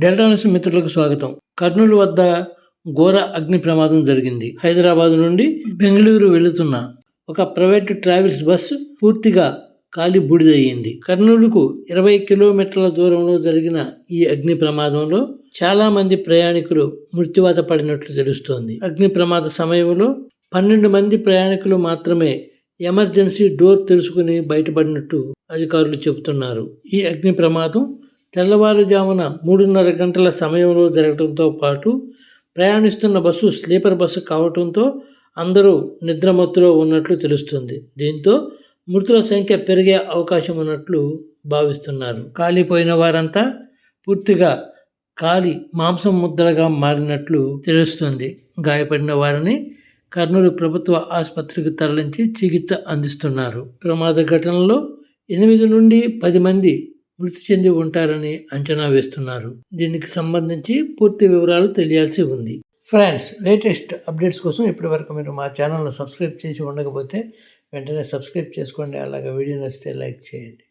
Delta news మిత్రులకు స్వాగతం. కర్నూలు వద్ద ఘోర అగ్ని ప్రమాదం జరిగింది. హైదరాబాద్ నుండి బెంగళూరు వెళుతున్న ఒక ప్రైవేట్ ట్రావెల్స్ బస్సు పూర్తిగా కాలి బూడిదయ్యింది కర్నూలుకు ఇరవై కిలోమీటర్ల దూరంలో జరిగిన ఈ అగ్ని ప్రమాదంలో చాలా మంది ప్రయాణికులు మృత్యువాత పడినట్లు తెలుస్తోంది. అగ్ని ప్రమాద సమయంలో పన్నెండు మంది ప్రయాణికులు మాత్రమే ఎమర్జెన్సీ డోర్ తెలుసుకుని బయటపడినట్టు అధికారులు చెబుతున్నారు. ఈ అగ్ని ప్రమాదం తెల్లవారుజామున మూడున్నర గంటల సమయంలో జరగడంతో పాటు ప్రయాణిస్తున్న బస్సు స్లీపర్ బస్సు కావడంతో అందరూ నిద్రమత్తులో ఉన్నట్లు తెలుస్తుంది. దీంతో మృతుల సంఖ్య పెరిగే అవకాశం ఉన్నట్లు భావిస్తున్నారు. కాలిపోయిన వారంతా పూర్తిగా కాలి మాంసం ముద్దలుగా మారినట్లు తెలుస్తుంది. గాయపడిన వారిని కర్నూలు ప్రభుత్వ ఆసుపత్రికి తరలించి చికిత్స అందిస్తున్నారు. ప్రమాద ఘటనలో ఎనిమిది నుండి పది మంది మృతి చెంది ఉంటారని అంచనా వేస్తున్నారు. దీనికి సంబంధించి పూర్తి వివరాలు తెలియాల్సి ఉంది. ఫ్రెండ్స్ లేటెస్ట్ అప్డేట్స్ కోసం ఇప్పటివరకు మీరు మా ఛానల్ను సబ్స్క్రైబ్ చేసి ఉండకపోతే వెంటనే సబ్స్క్రైబ్ చేసుకోండి. అలాగే వీడియో నచ్చితే లైక్ చేయండి.